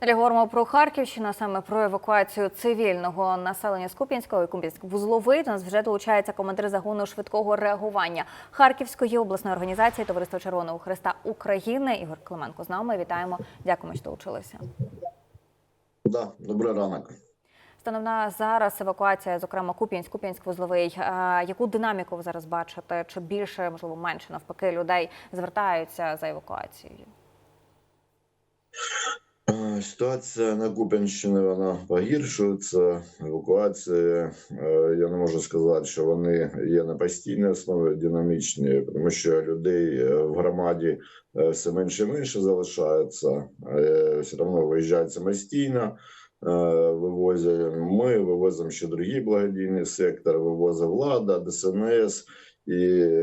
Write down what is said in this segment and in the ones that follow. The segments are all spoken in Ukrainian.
Далі говоримо про Харківщину, а саме про евакуацію цивільного населення з Куп'янського і Куп'янськ-Вузловий. До нас вже долучається командир загону швидкого реагування Харківської обласної організації Товариство Червоного Христа України. Ігор Клименко з нами. Вітаємо. Дякуємо, що долучилися. Да, добрий ранок. Станом на зараз евакуація, зокрема Куп'янськ, Куп'янськ-Вузловий. Е, Яку динаміку ви зараз бачите? Чи більше, можливо, менше навпаки людей звертаються за евакуацією? Ситуація на Куп'янщині вона погіршується. Евакуації е, я не можу сказати, що вони є на постійній основі динамічні, тому що людей е, в громаді е, все менше і менше залишається. Все одно виїжджають самостійно. Вивозять ми, вивозимо ще другий благодійний сектор, вивозить влада, ДСНС, і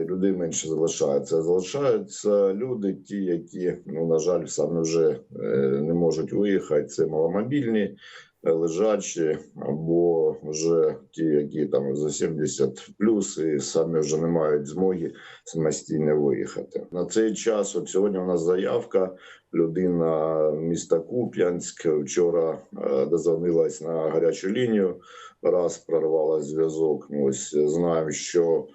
людей менше залишається. Залишаються люди, ті, які ну на жаль, саме вже е, не можуть виїхати. Це маломобільні, е, лежачі, або вже ті, які там за 70 плюс, і самі вже не мають змоги самостійно виїхати. На цей час, от сьогодні у нас заявка. Людина міста Куп'янськ вчора е, дозвонилась на гарячу лінію. Раз прорвала зв'язок. Ну, Ось знаємо, що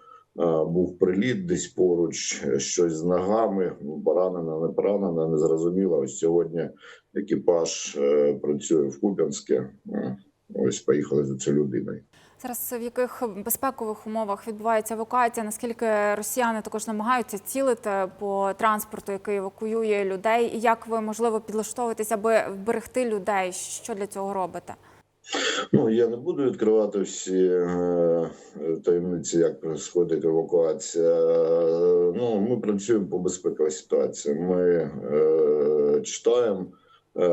був приліт десь поруч, е, щось з ногами, ну, поранена, не поранена, не зрозуміло. Ось сьогодні екіпаж е, працює в Куп'янське. Е, Ось поїхали за цією людиною. Зараз в яких безпекових умовах відбувається евакуація? Наскільки росіяни також намагаються цілити по транспорту, який евакуює людей? І як ви можливо підлаштовуєтесь, аби вберегти людей? Що для цього робите? Ну я не буду відкривати всі е, таємниці, як проходить евакуація. Е, Ну ми працюємо по безпековій ситуації. Ми е, читаємо, е,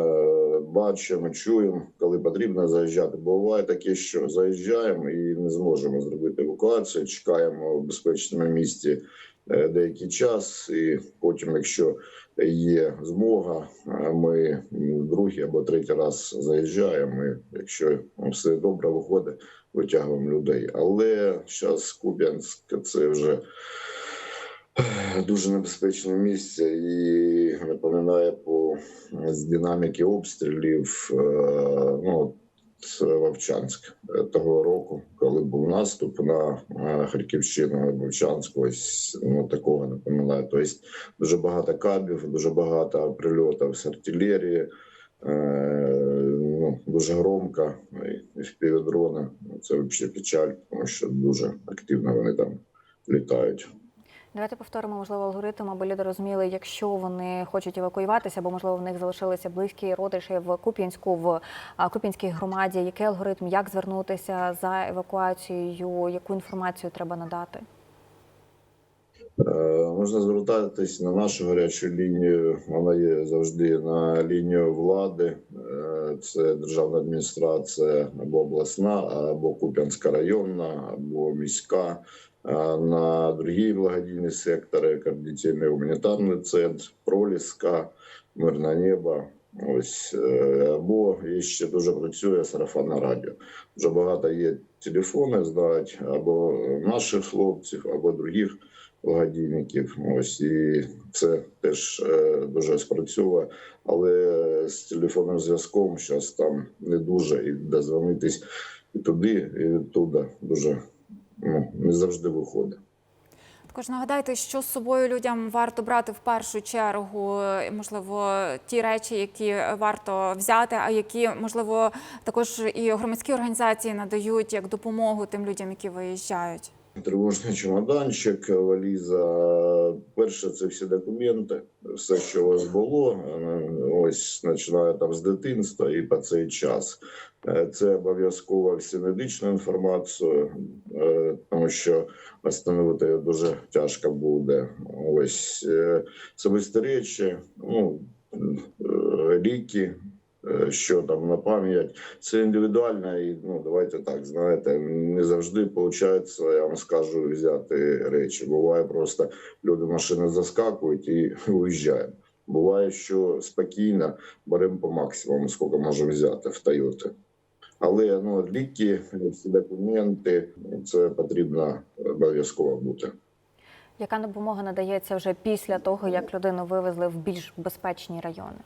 бачимо, чуємо, коли потрібно заїжджати. Буває таке, що заїжджаємо і не зможемо зробити евакуацію. Чекаємо в безпечному місці е, деякий час, і потім, якщо є змога, е, ми другий або третій раз заїжджаємо. І якщо все добре виходить, витягуємо людей. Але зараз Куп'янськ це вже дуже небезпечне місце і напоминає по з динаміки обстрілів. е, Ну Вовчанськ того року, коли був наступ на е, Харківщину, Вовчанськ, ось ну такого напоминає. Тобто дуже багато кабів, дуже багато прильотів з артилерії. Е, ну, дуже громко і впівдрони. Це взагалі печаль, тому що дуже активно вони там літають. Давайте повторимо, можливо, алгоритм, аби люди розуміли, якщо вони хочуть евакуюватися, або можливо в них залишилися близькі родичі в Куп'янську, в Куп'янській громаді. Який алгоритм, як звернутися за евакуацією, яку інформацію треба надати? Можна звертатись на нашу гарячу лінію. Вона є завжди на лінію влади. Е, Це державна адміністрація або обласна, або Куп'янська районна, або міська. Е, На другі благодійні сектори, координаційний гуманітарний центр, проліска, мирне небо. Ось е, або є ще дуже працює сарафанне радіо. Дуже багато є телефони, знають або наших хлопців, або других благодійників. Ось і це теж е, дуже спрацьовує. Але з телефонним зв'язком зараз там не дуже і дозвонитись і туди, і відтуди дуже ну, не завжди виходить. Також нагадайте, що з собою людям варто брати в першу чергу, і, можливо, ті речі, які варто взяти, а які можливо також і громадські організації надають як допомогу тим людям, які виїжджають. Тривожний чемоданчик, валіза. Перше, це всі документи, все, що у вас було. е, Ось починає там з дитинства і по цей час. Е, Це обов'язково всю медичну інформацію, е, тому що встановити її дуже тяжко буде. Ось е, особисті речі, ну е, ліки. Що там на пам'ять, це індивідуально, і ну давайте так знаєте, не завжди виходить, я вам скажу, взяти речі. Буває просто люди машини заскакують і уїжджаємо. Буває, що спокійно беремо по максимуму, скільки можемо взяти в Тойоти. Але ну ліки, всі документи, це потрібно обов'язково бути. Яка допомога надається вже після того, як людину вивезли в більш безпечні райони?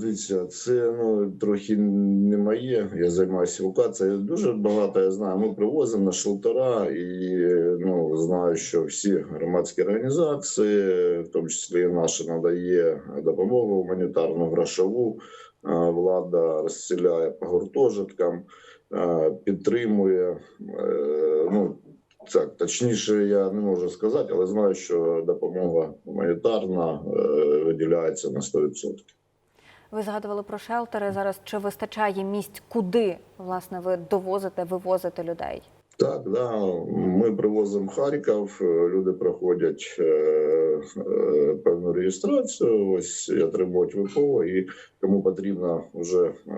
Дивіться, це ну трохи не моє. Я займаюся евакуацією. Дуже багато я знаю. Ми привозимо на шелтера, і ну знаю, що всі громадські організації, в тому числі і наша, надає допомогу гуманітарну грошову. Влада розсіляє по гуртожиткам, підтримує. Е, Ну так, точніше, я не можу сказати, але знаю, що допомога гуманітарна е, виділяється на 100%. Ви згадували про шелтери. Зараз чи вистачає місць, куди власне ви довозите, вивозите людей? Так, да. Ми привозимо Харків. Люди проходять е, е, певну реєстрацію. Ось отримують ВПО, і кому потрібно вже е,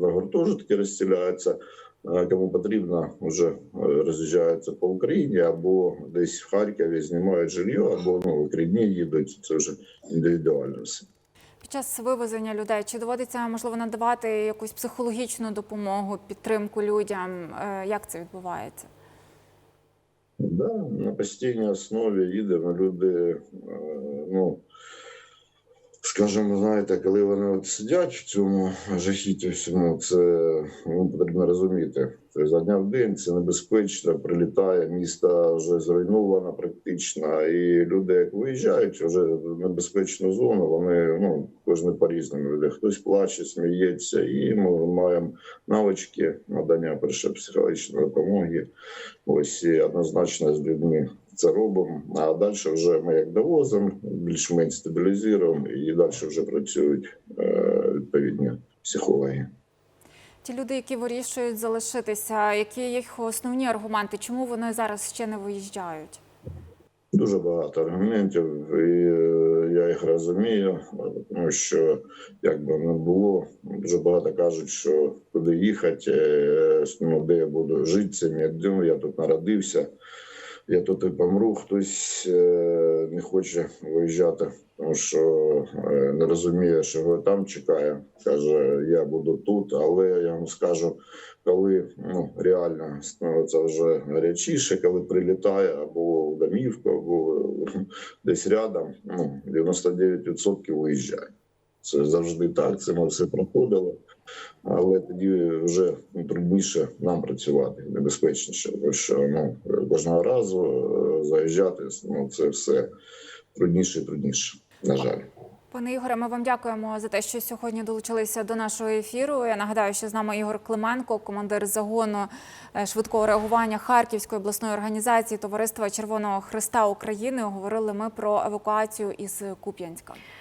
на гуртожитки розсіляються. е, Кому потрібно, вже е, роз'їжджаються по Україні або десь в Харкові знімають жилье, або ну, викрідні їдуть. Це вже індивідуально все. Час вивезення людей чи доводиться можливо надавати якусь психологічну допомогу, підтримку людям? Е, Як це відбувається? Да, на постійній основі їдемо. Люди, е, ну скажімо, знаєте, коли вони от сидять в цьому жахіті всьому, це ну, потрібно розуміти. Це за дня в день це небезпечно, прилітає, місто вже зруйновано практично. І люди, як виїжджають вже в небезпечну зону, вони ну кожен по-різному йде. Хтось плаче, сміється, і ми маємо навички надання першої психологічної допомоги. Ось і однозначно з людьми це робимо. А далі вже ми як довозимо, більш-менш стабілізуємо, і далі вже працюють е, відповідні психологи. Ті люди, які вирішують залишитися, які їх основні аргументи, чому вони зараз ще не виїжджають? Дуже багато аргументів, і е, я їх розумію, тому що як би не було, дуже багато кажуть, що куди їхати, е, ну, де я буду жити цим як я тут народився, я тут і помру. Хтось е, не хоче виїжджати, тому що е, не розуміє, що його там чекає. Каже, я буду тут, але я вам скажу, коли ну реально становиться вже гарячіше, коли прилітає або в домівку, або десь рядом, ну 99% виїжджає. Це завжди так. Це ми все проходили, але тоді вже трудніше нам працювати, небезпечніше, тому що ну кожного разу е, заїжджати ну це все трудніше і трудніше. На жаль. Пане Ігоре, ми вам дякуємо за те, що сьогодні долучилися до нашого ефіру. Я нагадаю, що з нами Ігор Клименко, командир загону е, швидкого реагування Харківської обласної організації Товариства Червоного Христа України. Говорили ми про евакуацію із Куп'янська.